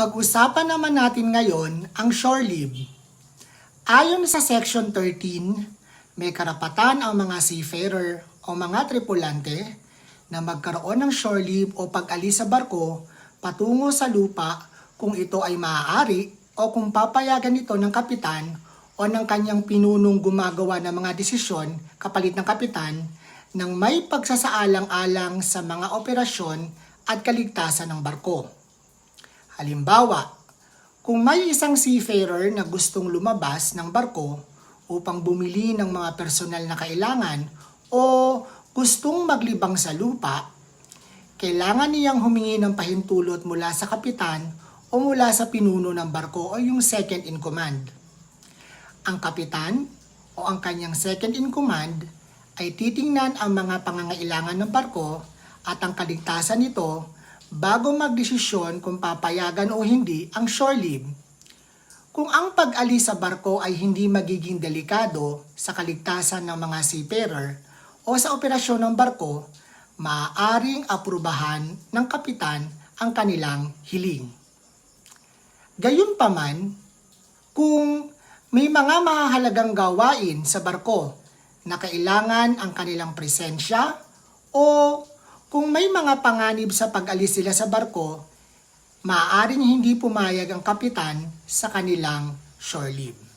Pag-usapan naman natin ngayon ang shore leave. Ayon sa Section 13, may karapatan ang mga seafarer o mga tripulante na magkaroon ng shore leave o pag-alis sa barko patungo sa lupa kung ito ay maaari o kung papayagan ito ng kapitan o ng kanyang pinunong gumagawa ng mga desisyon kapalit ng kapitan ng may pagsasaalang-alang sa mga operasyon at kaligtasan ng barko. Halimbawa, kung may isang seafarer na gustong lumabas ng barko upang bumili ng mga personal na kailangan o gustong maglibang sa lupa, kailangan niyang humingi ng pahintulot mula sa kapitan o mula sa pinuno ng barko o yung second in command. Ang kapitan o ang kanyang second in command ay titingnan ang mga pangangailangan ng barko at ang kaligtasan nito bago magdesisyon kung papayagan o hindi ang shore leave. Kung ang pag-alis sa barko ay hindi magiging delikado sa kaligtasan ng mga seafarer o sa operasyon ng barko, maaaring aprubahan ng kapitan ang kanilang hiling. Gayunpaman, kung may mga mahalagang gawain sa barko na kailangan ang kanilang presensya o kung may mga panganib sa pag-alis sila sa barko, maaaring hindi pumayag ang kapitan sa kanilang shore leave.